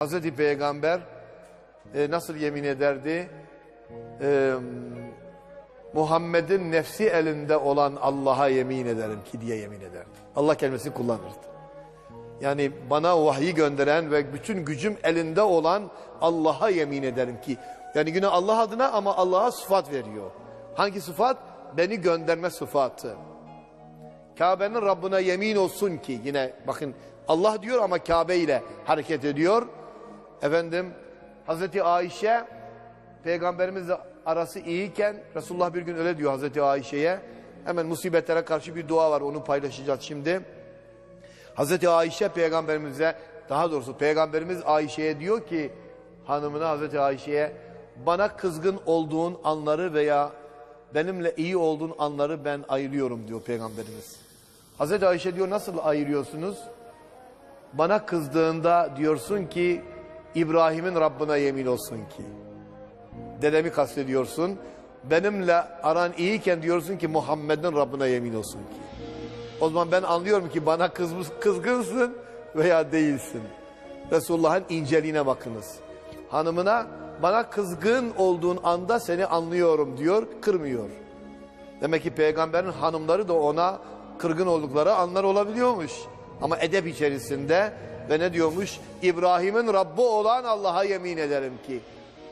Hazreti Peygamber e, nasıl yemin ederdi? E, Muhammed'in nefsi elinde olan Allah'a yemin ederim ki diye yemin ederdi. Allah kelimesini kullanırdı. Yani bana vahyi gönderen ve bütün gücüm elinde olan Allah'a yemin ederim ki. Yani yine Allah adına ama Allah'a sıfat veriyor. Hangi sıfat? Beni gönderme sıfatı. Kabe'nin Rabbine yemin olsun ki yine bakın Allah diyor ama Kabe ile hareket ediyor. Efendim Hazreti Ayşe peygamberimizle arası iyiyken Resulullah bir gün öyle diyor Hazreti Ayşe'ye. Hemen musibetlere karşı bir dua var onu paylaşacağız şimdi. Hazreti Ayşe peygamberimize daha doğrusu peygamberimiz Ayşe'ye diyor ki hanımına Hazreti Ayşe'ye bana kızgın olduğun anları veya benimle iyi olduğun anları ben ayırıyorum diyor peygamberimiz. Hazreti Ayşe diyor nasıl ayırıyorsunuz? Bana kızdığında diyorsun ki İbrahim'in Rabbine yemin olsun ki. Dedemi kastediyorsun. Benimle aran iyiyken diyorsun ki Muhammed'in Rabbine yemin olsun ki. O zaman ben anlıyorum ki bana kızmış, kızgınsın veya değilsin. Resulullah'ın inceliğine bakınız. Hanımına bana kızgın olduğun anda seni anlıyorum diyor, kırmıyor. Demek ki peygamberin hanımları da ona kırgın oldukları anlar olabiliyormuş. Ama edep içerisinde ve ne diyormuş? İbrahim'in Rabbi olan Allah'a yemin ederim ki.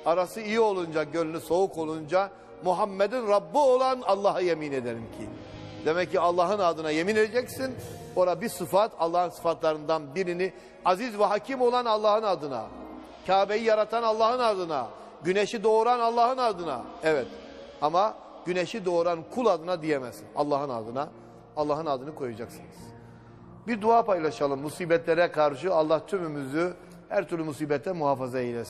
Arası iyi olunca, gönlü soğuk olunca Muhammed'in Rabbi olan Allah'a yemin ederim ki. Demek ki Allah'ın adına yemin edeceksin. Orada bir sıfat Allah'ın sıfatlarından birini aziz ve hakim olan Allah'ın adına. Kabe'yi yaratan Allah'ın adına. Güneşi doğuran Allah'ın adına. Evet. Ama güneşi doğuran kul adına diyemezsin. Allah'ın adına. Allah'ın adını koyacaksınız. Bir dua paylaşalım. Musibetlere karşı Allah tümümüzü her türlü musibete muhafaza eylesin.